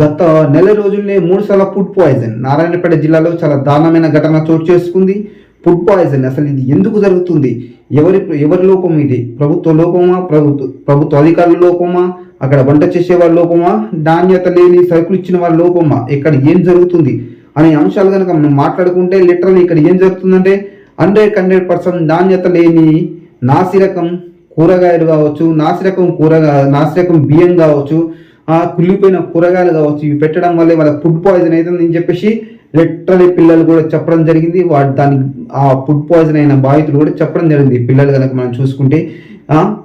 గత నెల రోజుల్లోనే మూడు సార్లు ఫుడ్ పాయిజన్. నారాయణపేట జిల్లాలో చాలా దారుణమైన ఘటన చోటు చేసుకుంది. Food poison. అసలు ఇది ఎందుకు జరుగుతుంది? ఎవరి ఎవరి లోపం ఇది? ప్రభుత్వ లోపమా? ప్రభుత్వ ప్రభుత్వ అధికారుల లోపమా? అక్కడ వంట చేసే వాళ్ళ లోపమా? నాణ్యత లేని సరుకులు ఇచ్చిన వాళ్ళ లోపమా? ఇక్కడ ఏం జరుగుతుంది? అనే అంశాలు కనుక మనం మాట్లాడుకుంటే లిటరల్ ఇక్కడ ఏం జరుగుతుందంటే హండ్రెడ్ హండ్రెడ్ పర్సెంట్ నాణ్యత లేని నాసిరకం కూరగాయలు కావచ్చు నాసిరకం కూరగా నాసిరకం బియ్యం కావచ్చు కుళ్ళిపోయిన కూరగాయలు కావచ్చు ఇవి పెట్టడం వల్ల వాళ్ళ ఫుడ్ పాయిజన్ అవుతుంది అని చెప్పేసి లిటరలీ పిల్లలు కూడా చెప్పడం జరిగింది. వాడు దానికి ఆ ఫుడ్ పాయిజన్ అయిన బాధితులు కూడా చెప్పడం జరిగింది. పిల్లలు కనుక మనం చూసుకుంటే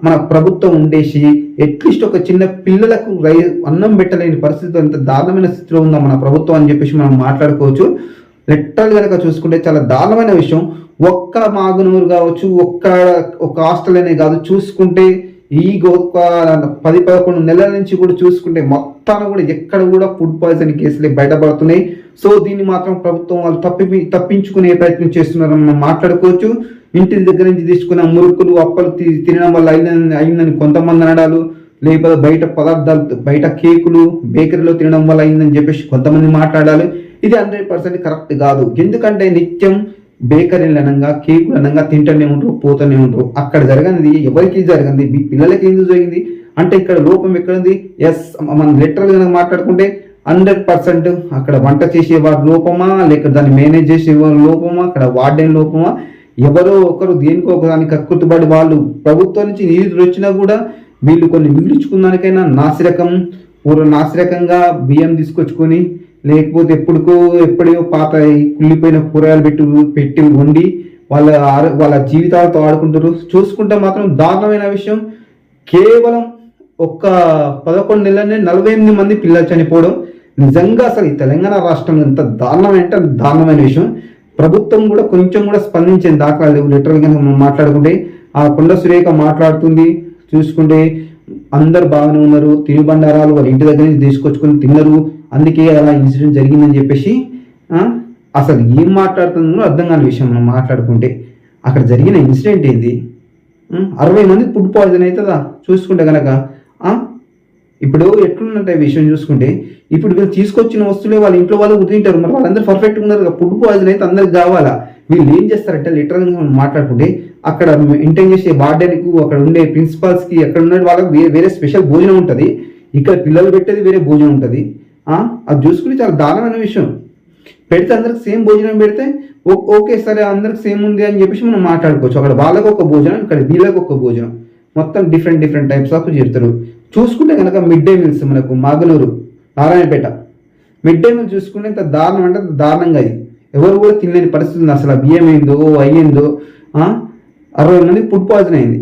మన ప్రభుత్వం ఉండేసి అట్లీస్ట్ ఒక చిన్న పిల్లలకు రై అన్నం పెట్టలేని పరిస్థితి అంత దారుణమైన స్థితిలో ఉందా మన ప్రభుత్వం అని చెప్పేసి మనం మాట్లాడుకోవచ్చు. లిటరల్ కనుక చూసుకుంటే చాలా దారుణమైన విషయం. ఒక్క మాగునూరు కావచ్చు ఒక్క ఒక హాస్టల్ అనే కాదు చూసుకుంటే ఈ ఒక పది పదకొండు నెలల నుంచి కూడా చూసుకుంటే మొత్తాన్ని కూడా ఎక్కడ కూడా ఫుడ్ పాయిజన్ కేసులే బయటపడుతున్నాయి. సో దీన్ని మాత్రం ప్రభుత్వం వాళ్ళు తప్పి తప్పించుకునే ప్రయత్నం చేస్తున్నారని మనం మాట్లాడుకోవచ్చు. ఇంటి దగ్గర నుంచి తీసుకున్న మురుకులు అప్పలు తి- తినడం వల్ల అయిందని అయిందని కొంతమంది అనడాలు. లేకపోతే బయట పదార్థాలు బయట కేకులు బేకరీలో తినడం వల్ల అయిందని చెప్పేసి కొంతమంది మాట్లాడాలి. ఇది హండ్రెడ్ పర్సెంట్ కరెక్ట్ కాదు. ఎందుకంటే నిత్యం బేకరీలు అనగా కేకులు అనగా తింటూనే ఉంటారు పోతూనే ఉంటారు అక్కడ జరగనిది ఎవరికి జరగంది? మీ పిల్లలకి ఎందుకు జరిగింది? అంటే ఇక్కడ లోపం ఎక్కడుంది? ఎస్ మనం లిటరల్ కనుక మాట్లాడుకుంటే హండ్రెడ్ పర్సెంట్ అక్కడ వంట చేసే వారి లోపమా? లేక దాన్ని మేనేజ్ చేసే వారి లోపమా? అక్కడ వార్డెన్ లోపమా? ఎవరో ఒకరు దేనికో ఒకదానికి కక్కుతుబడి వాళ్ళు ప్రభుత్వం నుంచి నిధులు వచ్చినా కూడా వీళ్ళు కొన్ని మిగిలించుకున్నానికైనా నాసిరకం పూర్వ నాసిరకంగా బియ్యం తీసుకొచ్చుకొని లేకపోతే ఎప్పుడుకో ఎప్పుడో పాత కుళ్ళిపోయిన కూరగాయలు పెట్టి పెట్టి వండి వాళ్ళ వాళ్ళ జీవితాలతో ఆడుకుంటారు చూసుకుంటే మాత్రం దారుణమైన విషయం. కేవలం ఒక్క పదకొండు నెలలనే నలభై ఎనిమిది మంది పిల్లలు చనిపోవడం. నిజంగా అసలు ఈ తెలంగాణ రాష్ట్రంలో ఎంత దారుణమైన అంటే అంత దారుణమైన విషయం. ప్రభుత్వం కూడా కొంచెం కూడా స్పందించే దాఖలా లేవు. లిటరల్గా మనం మాట్లాడుకుంటే ఆ కొండ సురేఖ మాట్లాడుతుంది. చూసుకుంటే అందరు బాగానే ఉన్నారు. తినుబండారాలు వాళ్ళ ఇంటి దగ్గర నుంచి తీసుకొచ్చుకొని తిన్నారు. అందుకే అలా ఇన్సిడెంట్ జరిగిందని చెప్పేసి అసలు ఏం మాట్లాడుతుందో అర్థం కాని విషయం మనం మాట్లాడుకుంటే. అక్కడ జరిగిన ఇన్సిడెంట్ ఏంది? అరవై మంది ఫుడ్ పాయిజన్ అవుతుందా? చూసుకుంటే కనుక ఇప్పుడు ఎట్లున్నట్టే విషయం చూసుకుంటే ఇప్పుడు వీళ్ళు తీసుకొచ్చిన వస్తువులే వాళ్ళ ఇంట్లో వాళ్ళు తింటారు. మరి వాళ్ళందరూ పర్ఫెక్ట్గా ఉన్నారు కదా. ఫుడ్ పాయిజన్ అయితే అందరికి కావాలా? వీళ్ళు ఏం చేస్తారంటే లిటరల్గా మనం మాట్లాడుకుంటే అక్కడ మెయింటైన్ చేసే వార్డెన్కు అక్కడ ఉండే ప్రిన్సిపాల్స్కి అక్కడ ఉండే వాళ్ళకి వేరే వేరే స్పెషల్ భోజనం ఉంటుంది. ఇక్కడ పిల్లలు పెట్టేది వేరే భోజనం ఉంటుంది. అది చూసుకుని చాలా దారుణమైన విషయం. పెడితే అందరికి సేమ్ భోజనం పెడితే ఓ- ఓకే సరే అందరికి సేమ్ ఉంది అని చెప్పేసి మనం మాట్లాడుకోవచ్చు. అక్కడ వాళ్ళకు ఒక భోజనం ఇక్కడ వీళ్ళకి ఒక భోజనం. మొత్తం డిఫరెంట్ డిఫరెంట్ టైప్స్ ఆఫ్ చెప్తారు చూసుకుంటే కనుక మిడ్ డే మీల్స్ మనకు Magaluru Narayanpet. Mid day meal చూసుకుంటే ఇంత దారుణం అంటే దారుణంగా అది ఎవరు కూడా తినలేని పరిస్థితి ఉంది అసలు బియ్యమైందో బియ్యం ఏందో అయ్యిందో అరవై మందికి ఫుడ్ పాయిజన్ అయింది.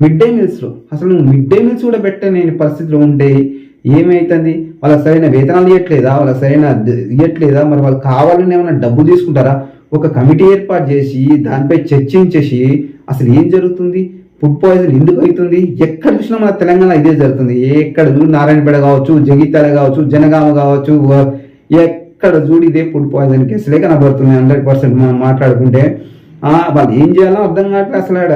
మిడ్ డే మీల్స్లో అసలు నువ్వు మిడ్ డే మీల్స్ కూడా పెట్టలేని పరిస్థితిలో ఉంటే ఏమైతుంది? వాళ్ళ సరైన వేతనాలు ఇవ్వట్లేదా వాళ్ళ సరైన ఇవ్వట్లేదా మరి వాళ్ళు కావాలని ఏమైనా డబ్బు తీసుకుంటారా? ఒక కమిటీ ఏర్పాటు చేసి దానిపై చర్చించేసి అసలు ఏం జరుగుతుంది? ఫుడ్ పాయిజన్ ఎందుకు అవుతుంది? ఎక్కడ చూసినా మన తెలంగాణ ఇదే జరుగుతుంది. ఎక్కడ చూడు నారాయణపేట కావచ్చు జగిత్యాల కావచ్చు జనగామ కావచ్చు ఎక్కడ చూడు ఇదే ఫుడ్ పాయిజన్ కేసులే కనబడుతుంది హండ్రెడ్ పర్సెంట్ మనం మాట్లాడుకుంటే వాళ్ళు ఏం చేయాలో అర్థం కావట్లేదు అసలు ఆడ.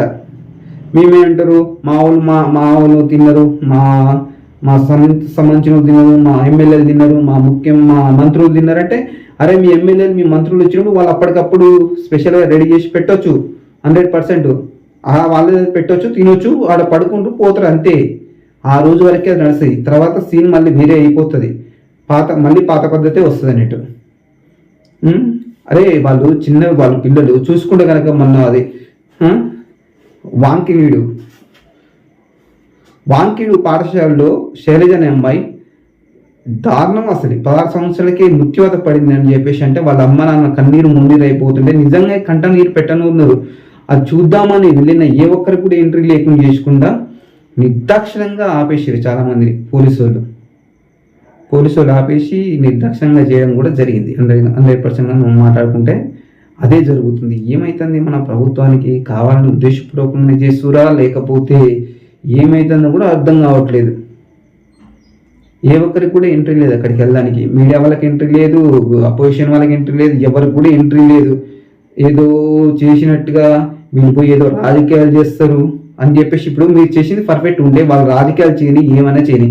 మేమేమంటారు? మా వాళ్ళు మా మా వాళ్ళు తిన్నారు మా మా సంబంధించిన తిన్నారు మా ఎమ్మెల్యేలు తిన్నారు మా ముఖ్యం మా మంత్రులు తిన్నారంటే అరే మీ ఎమ్మెల్యేలు మీ మంత్రులు వచ్చినప్పుడు వాళ్ళు అప్పటికప్పుడు స్పెషల్గా రెడీ చేసి పెట్టొచ్చు హండ్రెడ్ పర్సెంట్ వాళ్ళు పెట్టొచ్చు తినొచ్చు ఆడ పడుకుంటూ పోతారు అంతే. ఆ రోజు వరకే అది నడుస్తుంది తర్వాత సీన్ మళ్ళీ వేరే అయిపోతుంది. పాత మళ్ళీ పాత పద్ధతే వస్తుంది అన్నట్టు. అరే వాళ్ళు చిన్న వాళ్ళు పిల్లలు చూసుకుంటే కనుక మొన్న అది వాంకివీడు వాంకివీడు పాఠశాలలో శైలజ అనే అమ్మాయి దారుణం అసలు. పదహారు సంవత్సరాలకి మృత్యువత పడింది అని చెప్పేసి అంటే వాళ్ళ అమ్మ నాన్న కన్నీరు మున్నీరు అయిపోతుంటే నిజంగా కంట నీరు పెట్టను ఉన్నారు. అది చూద్దామని వెళ్ళిన ఏ ఒక్కరికి కూడా ఎంట్రీ లేకుండా చేసుకుండా నిర్దాక్షిణంగా ఆపేసారు చాలామంది పోలీసు వాళ్ళు. పోలీసులు ఆపేసి నిర్లక్ష్యంగా చేయడం కూడా జరిగింది. హండ్రెడ్ హండ్రెడ్ పర్సెంట్గా మనం మాట్లాడుకుంటే అదే జరుగుతుంది. ఏమైతుంది? మన ప్రభుత్వానికి కావాలని ఉద్దేశపూర్వకంగా చేస్తురా? లేకపోతే ఏమైతుందో కూడా అర్థం కావట్లేదు. ఏ ఒక్కరికి కూడా ఎంట్రీ లేదు అక్కడికి వెళ్ళడానికి. మీడియా వాళ్ళకి ఎంట్రీ లేదు అపోజిషన్ వాళ్ళకి ఎంట్రీ లేదు ఎవరికి కూడా ఎంట్రీ లేదు. ఏదో చేసినట్టుగా వీళ్ళు పోయి ఏదో రాజకీయాలు చేస్తారు అని చెప్పేసి ఇప్పుడు మీరు చేసింది పర్ఫెక్ట్ ఉంటే వాళ్ళు రాజకీయాలు చేయని ఏమైనా చేయని.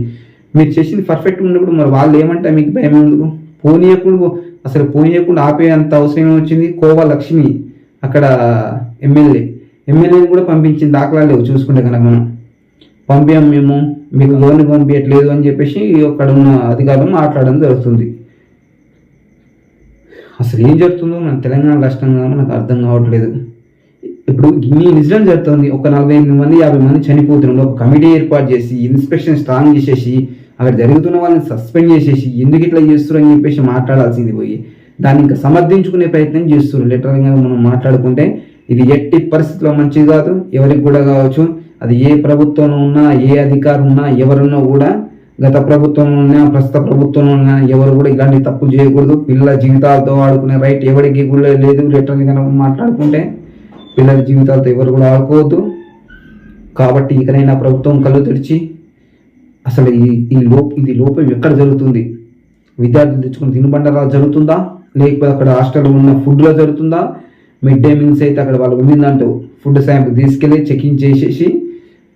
మీరు చేసింది పర్ఫెక్ట్ ఉన్నప్పుడు మరి వాళ్ళు ఏమంటే మీకు భయం ఎందుకు? పోనీయకుండా అసలు పోనీయకుండా ఆపేంత అవసరం వచ్చింది? కోవా లక్ష్మి అక్కడ ఎమ్మెల్యే. ఎమ్మెల్యేని కూడా పంపించిన దాఖలా లేవు చూసుకుంటే కనుక మనం. పంపాం మేము మీకు లోన్ పంపించట్లేదు అని చెప్పేసి అక్కడ ఉన్న అధికారులు మాట్లాడడం జరుగుతుంది. అసలు ఏం జరుగుతుందో మన తెలంగాణ రాష్ట్రంగా మనకు అర్థం కావట్లేదు. ఇప్పుడు ఇన్ని నిజం జరుగుతుంది. ఒక నలభై ఎనిమిది మంది యాభై మంది చనిపోతున్నారు. ఒక కమిటీ ఏర్పాటు చేసి ఇన్స్పెక్షన్ స్ట్రాంగ్ చేసేసి అక్కడ జరుగుతున్న వాళ్ళని సస్పెండ్ చేసేసి ఎందుకు ఇట్లా చేస్తారు అని చెప్పేసి మాట్లాడాల్సింది పోయి దాన్ని ఇంకా సమర్థించుకునే ప్రయత్నం చేస్తున్నారు లిటరల్గా మనం మాట్లాడుకుంటే ఇది ఎట్టి పరిస్థితిలో మంచిది కాదు. ఎవరికి కూడా కావచ్చు. అది ఏ ప్రభుత్వం ఉన్నా ఏ అధికారం ఉన్నా ఎవరున్నా కూడా గత ప్రభుత్వం ఉన్నా ప్రస్తుత ప్రభుత్వం ఉన్నా ఎవరు కూడా ఇలాంటి తప్పు చేయకూడదు. పిల్లల జీవితాలతో ఆడుకునే రైట్ ఎవరికి కూడా లేదు. లిటరల్గా కనుక మాట్లాడుకుంటే పిల్లల జీవితాలతో ఎవరు కూడా ఆడుకోవద్దు. కాబట్టి ఇకనైనా ప్రభుత్వం కళ్ళు తెరిచి అసలు ఈ ఈ లో ఇది లోపం ఎక్కడ జరుగుతుంది? విద్యార్థులు తెచ్చుకుని తినుబండరాలు జరుగుతుందా? లేకపోతే అక్కడ హాస్టల్లో ఉన్న ఫుడ్లో జరుగుతుందా? మిడ్ డే మీల్స్ అయితే అక్కడ వాళ్ళు ఉండిందంటూ ఫుడ్ శాంపుల్ తీసుకెళ్ళి చెకింగ్ చేసేసి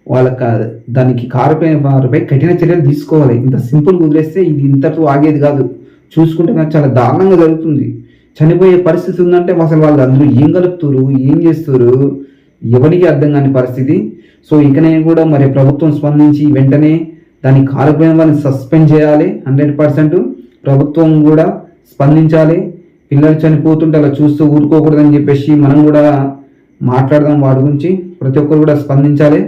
వాళ్ళకి దానికి కారుపై వారిపై కఠిన చర్యలు తీసుకోవాలి. ఇంత సింపుల్ వదిలేస్తే ఇది ఇంతతో ఆగేది కాదు. చూసుకుంటే కానీ చాలా దారుణంగా జరుగుతుంది. చనిపోయే పరిస్థితి ఉందంటే అసలు వాళ్ళు అందరూ ఏం కలుపుతారు ఏం చేస్తారు? ఎవరికి అర్థం కాని పరిస్థితి. సో ఇకనే కూడా మరి ప్రభుత్వం స్పందించి వెంటనే దాని కారుపైన వాళ్ళని సస్పెండ్ చేయాలి హండ్రెడ్ పర్సెంట్. ప్రభుత్వం కూడా స్పందించాలి. పిల్లలు చనిపోతుంటే అలా చూస్తూ ఊరుకోకూడదని చెప్పేసి మనం కూడా మాట్లాడదాం వాటి గురించి. ప్రతి ఒక్కరు కూడా స్పందించాలి.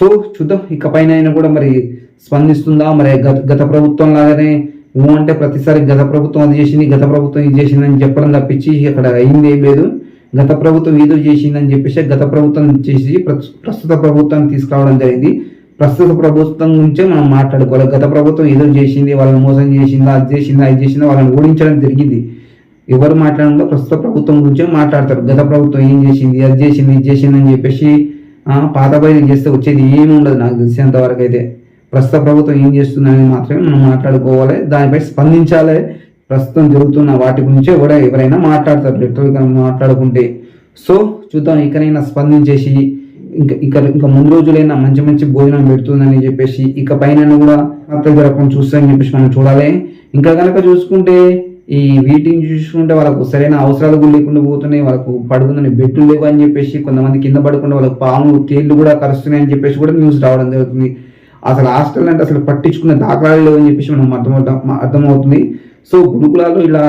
సో చూద్దాం. ఇకపైన అయినా కూడా మరి స్పందిస్తుందా? మరి గత గత ప్రభుత్వం లాగానే ఊ అంటే ప్రతిసారి గత ప్రభుత్వం అది చేసింది గత ప్రభుత్వం ఇది చేసింది అని చెప్పడం తప్పించి అక్కడ అయింది ఏం లేదు. గత ప్రభుత్వం ఏదో చేసిందని చెప్పేసి గత ప్రభుత్వం చేసి ప్రస్తుత ప్రభుత్వాన్ని తీసుకురావడం జరిగింది. ప్రస్తుత ప్రభుత్వం గురించే మనం మాట్లాడుకోవాలి. గత ప్రభుత్వం ఏదో చేసింది వాళ్ళని మోసం చేసిందా అది చేసిందా ఇది చేసిందా వాళ్ళని ఓడించడం జరిగింది. ఎవరు మాట్లాడడంలో ప్రస్తుత ప్రభుత్వం గురించే మాట్లాడతారు. గత ప్రభుత్వం ఏం చేసింది అది చేసింది ఇది చేసింది అని చెప్పేసి పాత బయలు చేస్తే వచ్చేది ఏమి ఉండదు నాకు తెలిసినంత వరకు అయితే. ప్రస్తుత ప్రభుత్వం ఏం చేస్తుందని మాత్రమే మనం మాట్లాడుకోవాలి. దానిపై స్పందించాలి. ప్రస్తుతం జరుగుతున్న వాటి గురించే కూడా ఎవరైనా మాట్లాడతారు. లిటరల్గా మాట్లాడుకుంటే. సో చూద్దాం ఇకనైనా స్పందించేసి ఇంకా ఇక ఇంకా ముందు రోజులైనా మంచి మంచి భోజనం పెడుతుందని చెప్పేసి ఇక పైన కూడా అత్తలు జరగకుండా చూస్తాయని చెప్పేసి మనం చూడాలి. ఇంకా కనుక చూసుకుంటే ఈ వీటిని చూసుకుంటే వాళ్ళకు సరైన అవసరాలు కూడా లేకుండా పోతున్నాయి వాళ్ళకు పడుకుందని బెడ్లు లేవు అని చెప్పేసి కొంతమంది కింద పడకుండా వాళ్ళకి పాములు తేళ్ళు కూడా కరుస్తున్నాయి అని చెప్పేసి కూడా న్యూస్ రావడం జరుగుతుంది. అసలు హాస్టల్ అంటే అసలు పట్టించుకున్న దాఖలాలు లేవు అని చెప్పేసి మనం అర్థమవుతాం అర్థమవుతుంది. సో గురుకులాలు ఇలా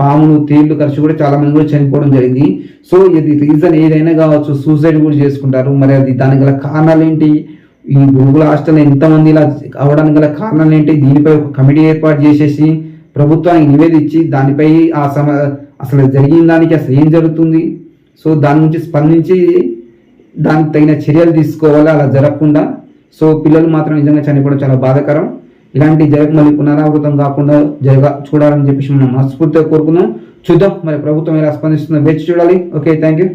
పాములు తేళ్ళు ఖర్చు కూడా చాలా మంది కూడా చనిపోవడం జరిగింది. సో ఇది రీజన్ ఏదైనా కావచ్చు సూసైడ్ కూడా చేసుకుంటారు. మరి అది దానికి గల కారణాలు ఏంటి? ఈ గురుకుల హాస్టల్ ఎంతమంది ఇలా అవడానికి గల కారణాలు ఏంటి? దీనిపై ఒక కమిటీ ఏర్పాటు చేసేసి ప్రభుత్వానికి నివేదించి దానిపై ఆ సమ అసలు జరిగిన దానికి అసలు ఏం జరుగుతుంది? సో దాని నుంచి స్పందించి దానికి తగిన చర్యలు తీసుకోవాలి? అలా జరగకుండా. సో పిల్లలు మాత్రం నిజంగా చనిపోవడం చాలా బాధాకరం. ఇలాంటి జరగ మళ్ళీ పునరావృతం కాకుండా జరగ చూడాలని చెప్పేసి మనం మనస్ఫూర్తిగా కోరుకుందాం. చూద్దాం మరి ప్రభుత్వం ఎలా స్పందిస్తుందో వేచి చూడాలి. Okay thank you